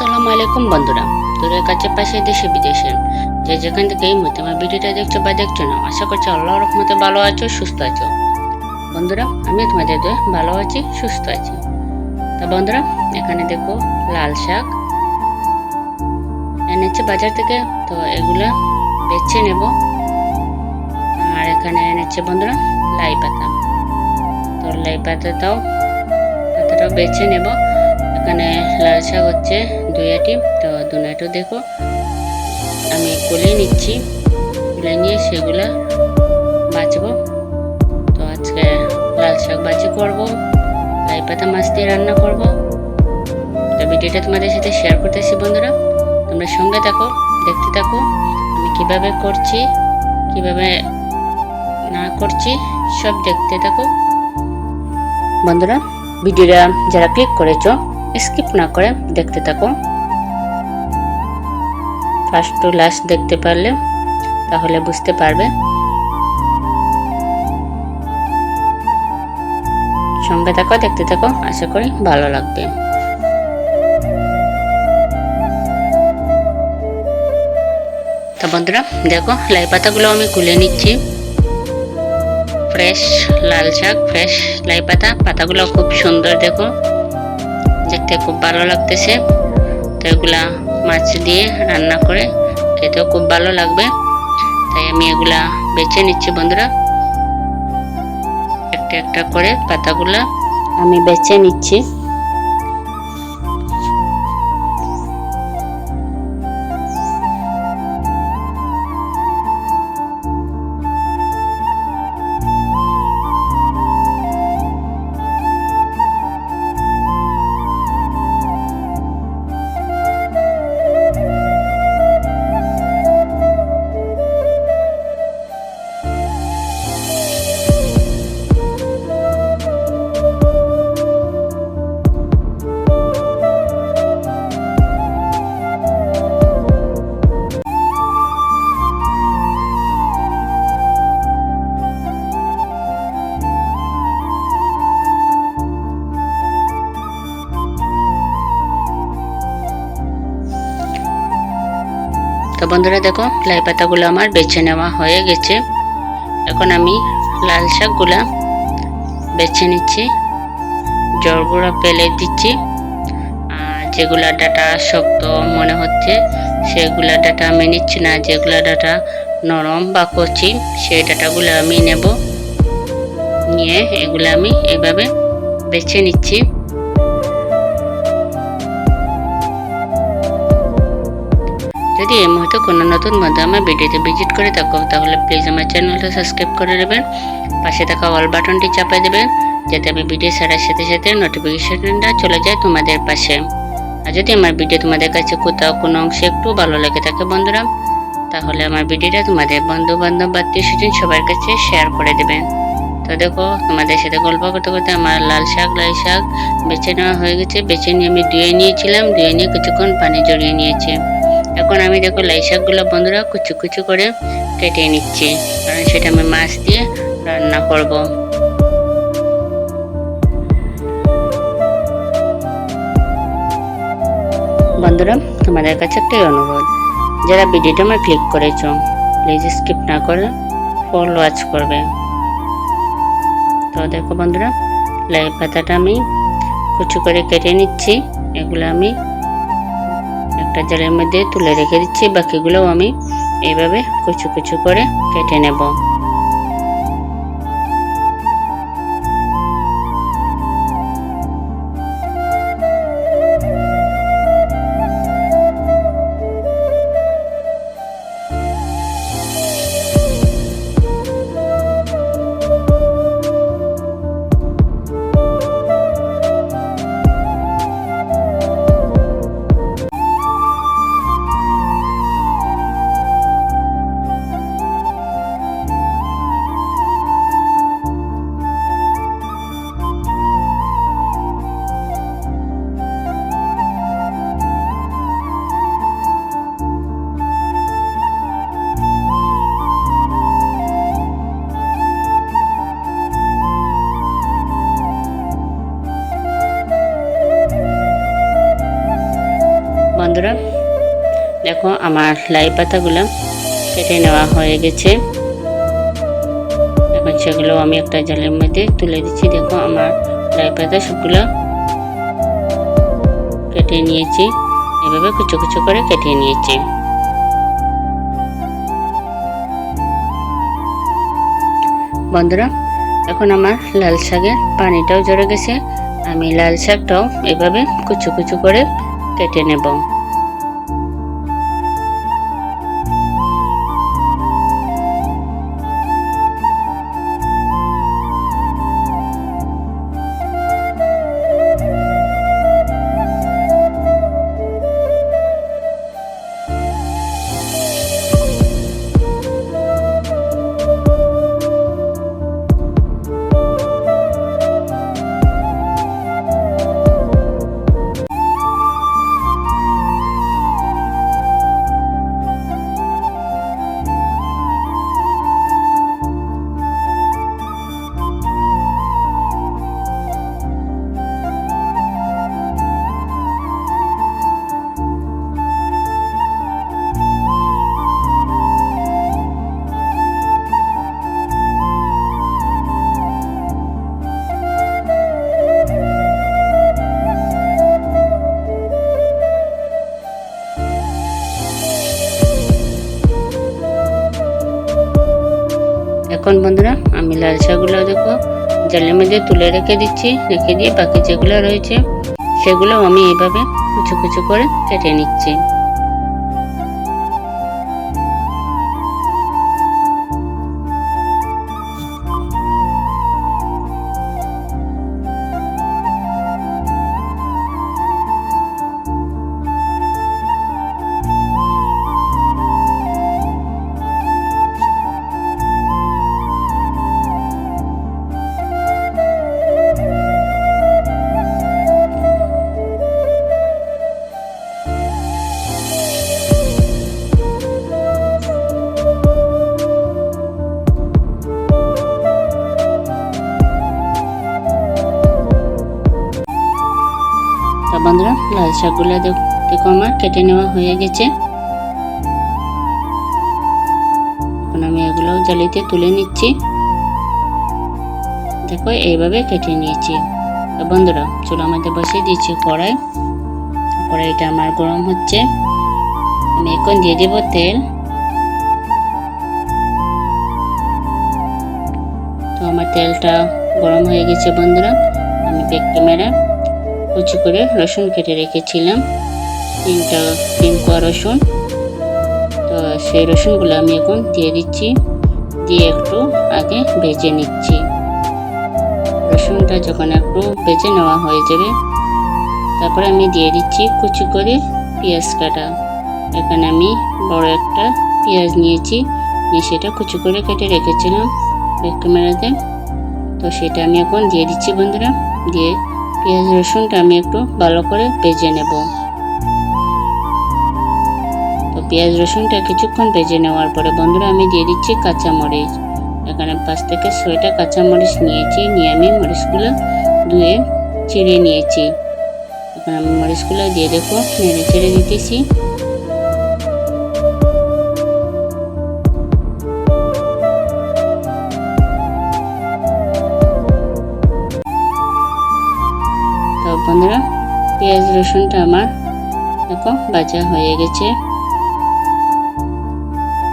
আসসালামু আলাইকুম, বন্ধুরা। দূরের কাছে পাশে দেশে, বিদেশে। যে যেখান থেকে এই মুহূর্তে আমার ভিডিওটা দেখছ বা দেখছ না, আশা করছি আল্লাহ রহমতে ভালো আছো, সুস্থ আছো। বন্ধুরা আমি তোমাদের ভালো আছি, সুস্থ আছি। তা বন্ধুরা, এখানে দেখো লাল শাক। এনেছে বাজার থেকে, তো এগুলো বেছে নেব। আর এখানে এনেছে বন্ধুরা, লাই পাতা। তো লাই পাতাটাও পাতাটাও বেছে নেব। এখানে লাল শাক হচ্ছে দুই আটি। তো দুনাটো দেখো। আমি কুলে নিচ্ছি। কুলে নিয়ে সেগুলো বাছবো তো আজকে লাল শাক বাজি করব। লাই পাতা মাছ দিয়ে রান্না করব। তো ভিডিওটা তোমাদের সাথে শেয়ার করতেছি বন্ধুরা। তোমরা সঙ্গে থাকো, দেখতে থাকো। আমি কীভাবে করছি, কীভাবে না করছি, সব দেখতে থাকো। বন্ধুরা, ভিডিওটা যারা ক্লিক করেছ স্কিপ না করে দেখতে থাকো। ফার্স্ট টু লাস্ট দেখতে পারলে, তাহলে বুঝতে পারবে। সঙ্গে থাকো, দেখতে থাকো, আশা করি ভালো লাগবে। তো বন্ধুরা, দেখো, লাই পাতাগুলো আমি খুলে নিচ্ছি। ফ্রেশ লাল শাক ফ্রেশ লাই পাতা। পাতাগুলো খুব সুন্দর, দেখো। দেখতে খুব ভালো লাগতেছে। তো এগুলা মাছ দিয়ে রান্না করে, খেতেও খুব ভালো লাগবে। তাই আমি এগুলা বেছে নিচ্ছি বন্ধুরা। একটা একটা করে পাতাগুলা আমি বেছে নিচ্ছি। বন্ধুরা দেখো, লাই পাতাগুলো আমার বেছে নেওয়া হয়ে গেছে। এখন আমি লাল শাকগুলা বেছে নিচ্ছি। জড়গুলো ফেলে দিচ্ছি। আর যেগুলা ডাটা শক্ত মনে হচ্ছে, সেগুলা ডাটা আমি নিচ্ছি না। যেগুলা ডাটা নরম বা কচি, সেই ডাটাগুলো আমি নেব। নিয়ে এগুলো আমি এভাবে বেছে নিচ্ছি। যদি এই মুহূর্তে কোনো নতুন বন্ধু আমার ভিডিওতে ভিজিট করে থাকো, তাহলে প্লিজ আমার চ্যানেলটা সাবস্ক্রাইব করে দেবেন। পাশে থাকা অল বাটনটি চাপাই দেবেন, যাতে আমি ভিডিও ছাড়ার সাথে সাথে নোটিফিকেশনটা চলে যায় তোমাদের পাশে। আর যদি আমার ভিডিও তোমাদের কাছে কোথাও কোনো অংশে একটু ভালো লেগে থাকে বন্ধুরা, তাহলে আমার ভিডিওটা তোমাদের বন্ধু বান্ধব আত্মীয় স্বজন সবার কাছে শেয়ার করে দেবেন। তো দেখো, তোমাদের সাথে গল্প করতে করতে আমার লাল শাক লাল শাক বেছে নেওয়া হয়ে গেছে। বেছে নিয়ে আমি ধুয়ে নিয়েছিলাম, ধুয়ে নিয়ে কিছুক্ষণ পানি জড়িয়ে নিয়েছি। এখন আমি দেখো লাই শাকগুলো বন্ধুরা কুচু কুচু করে কেটে নিচ্ছি। কারণ সেটা আমি মাছ দিয়ে রান্না করব। বন্ধুরা, তোমাদের কাছে একটাই অনুরোধ, যারা ভিডিওটা আমার ক্লিক করেছ প্লিজ স্কিপ না করে ফুল ওয়াচ করবে। তো দেখো বন্ধুরা, লাই পাতাটা আমি কুচু করে কেটে নিচ্ছি, এগুলো আমি একটা জালের মধ্যে তুলে রেখে দিচ্ছি বাকিগুলোও আমি এইভাবে কুচু কুচু করে কেটে নেব। বন্ধুরা, দেখো আমার লাই পাতাগুলো কেটে নেওয়া হয়ে গেছে। এখন সেগুলো আমি একটা জালের মধ্যে তুলে দিচ্ছি। দেখো আমার লাই পাতা সবগুলো কেটে নিয়েছি। এভাবে কুচো কুচো করে কেটে নিয়েছি। বন্ধুরা, এখন আমার লাল শাকের পানিটাও জড়ে গেছে। আমি লাল শাকটাও এভাবে কুচু কুচু করে কেটে নেব। এখন বন্ধুরা, আমি লাল শাকগুলো দেখো, জলের মধ্যে তুলে রেখে দিচ্ছি, রেখে দিয়ে বাকি যেগুলো রয়েছে, সেগুলো আমি এভাবে কুচু কুচু করে কেটে নিচ্ছি। লাল দেখ- আমার, কেটে নেওয়া হয়ে গেছে। এখন আমি এগুলো জালিতে তুলে নিচ্ছি। দেখো, এইভাবে কেটে নিয়েছি। বন্ধুরা চুলার মধ্যে বসিয়ে দিয়েছি কড়াই। কড়াইটা আমার গরম হচ্ছে। আমি এখন দিয়ে দেবো তেল। তো আমার তেলটা গরম হয়ে গেছে বন্ধুরা। আমি বেক ক্যামেরা কুচি করে রসুন কেটে রেখেছিলাম। তিনটা, তিন কোয়া রসুন। তো সেই রসুনগুলো আমি এখন দিয়ে দিচ্ছি। দিয়ে একটু আগে ভেজে নিচ্ছি। রসুনটা যখন একটু ভেজে নেওয়া হয়ে যাবে, তারপরে আমি দিয়ে দিচ্ছি কুচি করে পেঁয়াজ কাটা। এখানে আমি বড় একটা পেঁয়াজ নিয়েছি। নিয়ে সেটা কুচি করে কেটে রেখেছিলাম ক্যামেরাতে। তো সেটা আমি এখন দিয়ে দিচ্ছি বন্ধুরা। দিয়ে পেঁয়াজ রসুনটা আমি একটু ভালো করে ভেজে নেব। তো পেঁয়াজ রসুনটা কিছুক্ষণ ভেজে নেওয়ার পরে বন্ধুরা আমি দিয়ে দিচ্ছি কাঁচামরিচ। এখানে পাঁচ থেকে ছয়টা কাঁচামরিচ নিয়েছি, নিয়ে আমি মরিচগুলো ধুয়ে ছিঁড়ে নিয়েছি। এখন আমি মরিচগুলো দিয়ে দেখো নেড়ে ছেড়ে দিতেছি। পেঁয়াজ রসুনটা আমার দেখো ভাজা হয়ে গেছে।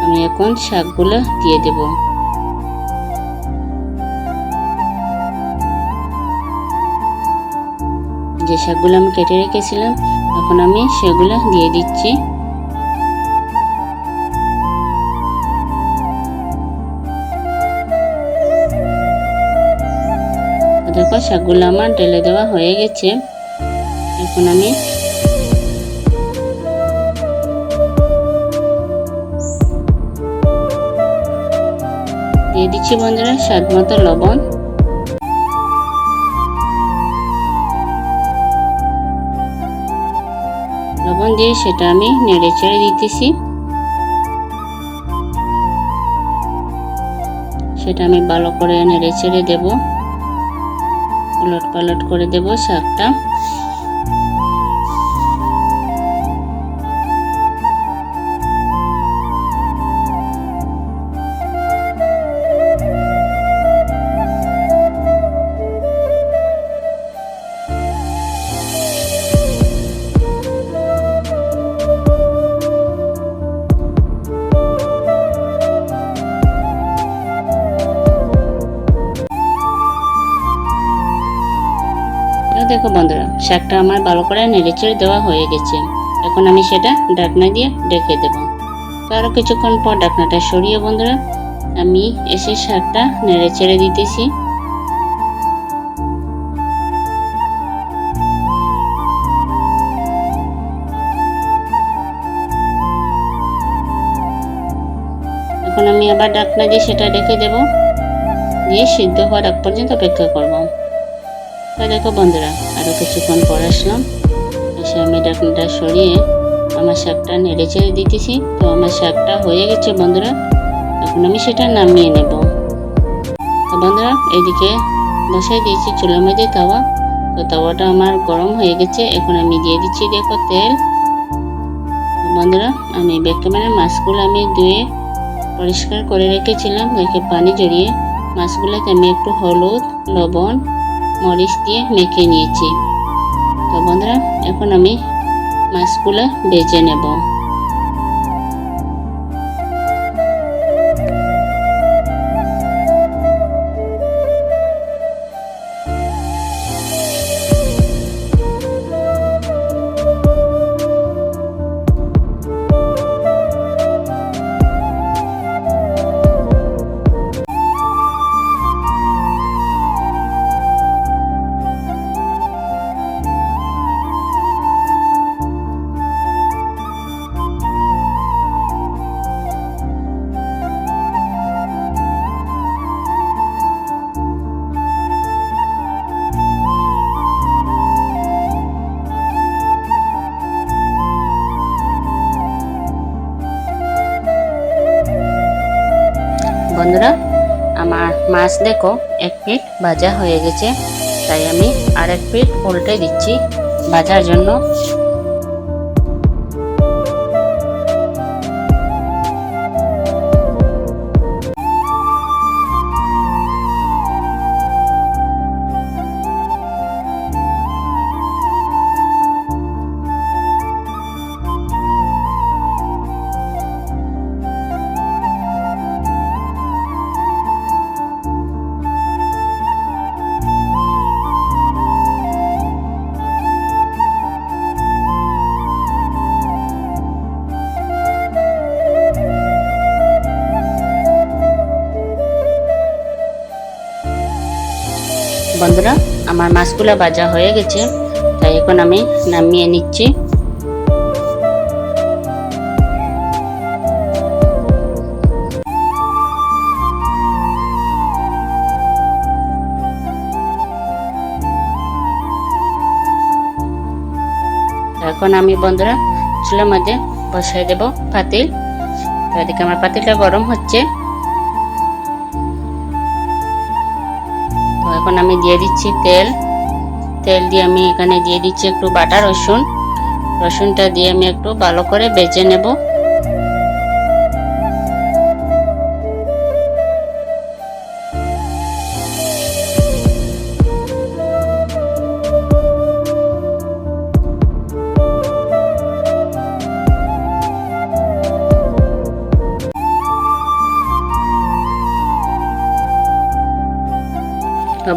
আমি এখন শাকগুলো দিয়ে দেব। যে শাকগুলো আমি কেটে রেখেছিলাম, এখন আমি সেগুলো দিয়ে দিচ্ছি। দেখো শাকগুলো আমার ঢেলে দেওয়া হয়ে গেছে। এখন আমি দিয়ে দিচ্ছি বন্ধুরা স্বাদ মতো লবণ। লবণ দিয়ে সেটা আমি নেড়ে চেড়ে দিতেছি। সেটা আমি ভালো করে নেড়ে ছেড়ে দেব। উলট পালট করে দেব শাকটা দেখো বন্ধুরা, শাকটা আমার ভালো করে নেড়েচেড়ে দেওয়া হয়ে গেছে। এখন আমি সেটা ডাকনা দিয়ে ডেকে দেব। তো আরও কিছুক্ষণ পর ডাকনাটা সরিয়ে বন্ধুরা, আমি এসে শাকটা নেড়ে ছেড়ে দিতেছি। এখন আমি আবার ডাকনা দিয়ে সেটা রেখে দেব। দিয়ে সিদ্ধ হওয়ার আগ পর্যন্ত অপেক্ষা করব। তো দেখো বন্ধুরা। আরও কিছুক্ষণ পর আসলাম। এসে আমি ডাকনাটা সরিয়ে আমার শাকটা নেড়ে ছেড়ে দিতেছি। তো আমার শাকটা হয়ে গেছে বন্ধুরা। এখন আমি সেটা নামিয়ে নেব। তো বন্ধুরা এদিকে বসাই দিয়েছি চুলার মধ্যে তাওয়া। তো তাওয়াটা আমার গরম হয়ে গেছে। এখন আমি দিয়ে দিচ্ছি দেখো তেল। বন্ধুরা, আমি বেকামের মাছগুলো আমি ধুয়ে পরিষ্কার করে রেখেছিলাম। রেখে পানি জড়িয়ে মাছগুলোকে আমি একটু হলুদ, লবণ মরিচ দিয়ে মেখে নিয়েছি। তো বন্ধুরা এখন আমি মাছগুলো বেজে নেব। মাছ দেখো, এক পিট ভাজা হয়ে গেছে। তাই আমি আর এক পিঠ উল্টে দিচ্ছি ভাজার জন্য। বন্ধুরা, আমার মাছগুলো ভাজা হয়ে গেছে, তাই এখন আমি নামিয়ে নিচ্ছি। এখন আমি বন্ধুরা, চুলার মধ্যে বসাই দেব পাতিল। এদিকে আমার পাতিলটা গরম হচ্ছে। এখন আমি দিয়ে দিচ্ছি তেল। তেল দিয়ে আমি এখানে দিয়ে দিচ্ছি একটু বাটা রসুন। রসুনটা দিয়ে আমি একটু ভালো করে বেজে নেব।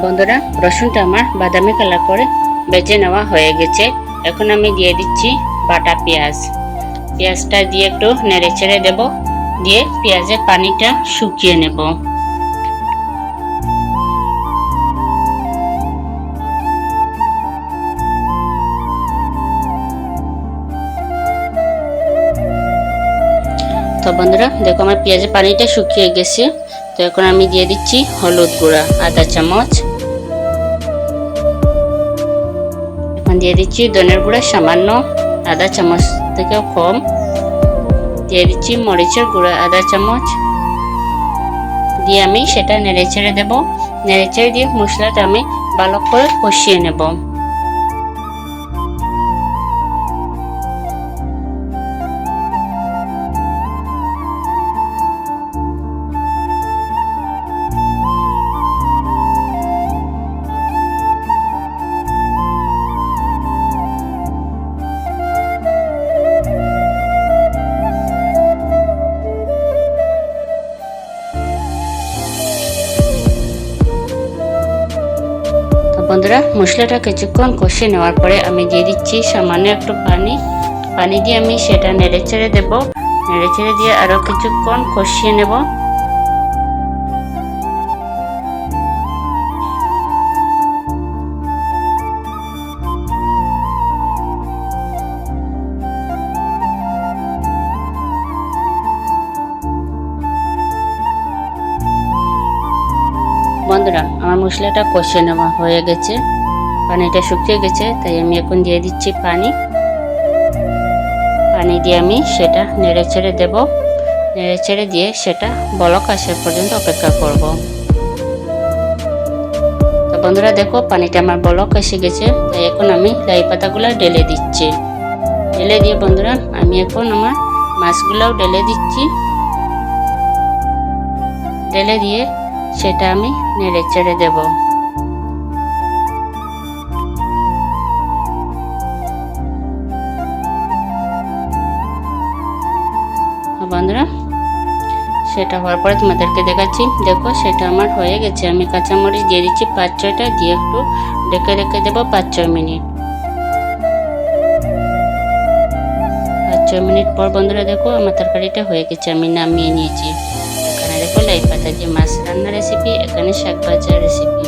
বন্ধুরা, রসুনটা আমার বাদামি কালার করে বেজে নেওয়া হয়ে গেছে। এখন আমি দিয়ে দিচ্ছি বাটা পেঁয়াজ। পেঁয়াজটা দিয়ে একটু নেড়ে ছেড়ে দেবো। দিয়ে পেঁয়াজের পানিটা শুকিয়ে নেব। তো বন্ধুরা, দেখো আমার পেঁয়াজের পানিটা শুকিয়ে গেছে। তো এখন আমি দিয়ে দিচ্ছি হলুদ গুঁড়া আধা চামচ। এখন দিয়ে দিচ্ছি ধনের গুঁড়া, সামান্য আধা চামচ থেকেও কম। দিয়ে দিচ্ছি মরিচের গুঁড়া আধা চামচ। দিয়ে আমি সেটা নেড়ে ছেড়ে দেবো। নেড়ে ছেড়ে দিয়ে মশলাটা আমি ভালো করে কষিয়ে নেব। বন্ধুরা, মশলাটা কিছুক্ষণ কষে নেওয়ার পরে আমি দিয়ে দিচ্ছি সামান্য একটু পানি। পানি দিয়ে আমি সেটা নেড়ে ছেড়ে দেবো। নেড়ে ছেড়ে দিয়ে আরও কিছুক্ষণ কষিয়ে নেব। বন্ধুরা, আমার মশলাটা কষে নেওয়া হয়ে গেছে। পানিটা শুকিয়ে গেছে, তাই আমি এখন দিয়ে দিচ্ছি পানি। পানি দিয়ে আমি সেটা নেড়ে ছেড়ে দেব। নেড়ে ছেড়ে দিয়ে সেটা বলক আসা পর্যন্ত অপেক্ষা করব। তো বন্ধুরা, দেখো, পানিটা আমার বলক এসে গেছে, তাই এখন আমি লাই পাতাগুলো ঢেলে দিচ্ছি। ঢেলে দিয়ে বন্ধুরা, আমি এখন আমার মাছগুলোও ঢেলে দিচ্ছি। ঢেলে দিয়ে সেটা আমি নেড়ে চেড়ে দেব। বন্ধুরা, সেটা হওয়ার পরে তোমাদেরকে দেখাচ্ছি। দেখো, সেটা আমার হয়ে গেছে। আমি কাঁচামরিচ দিয়ে দিচ্ছি, পাঁচ ছয়টা দিয়ে একটু ডেকে রেখে দেবো পাঁচ ছয় মিনিট। পাঁচ ছয় মিনিট পর বন্ধুরা, দেখো, আমার তরকারিটা হয়ে গেছে। আমি নামিয়ে নিয়েছি। লাই পাতা দিয়ে মাছ রান্নার রেসিপি এখানে শাক ভাজার রেসিপি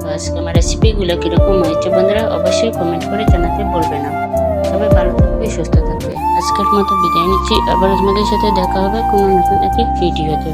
তো আজকে আমার রেসিপিগুলো কীরকম হয়েছে বন্ধুরা অবশ্যই কমেন্ট করে জানাতে বলবে না তবে ভালো থাকবে সুস্থ থাকবে আজকের মতো বিদায় নিচ্ছি আবার আপনাদের সাথে দেখা হবে কোনো নতুন একটি ভিডিওতে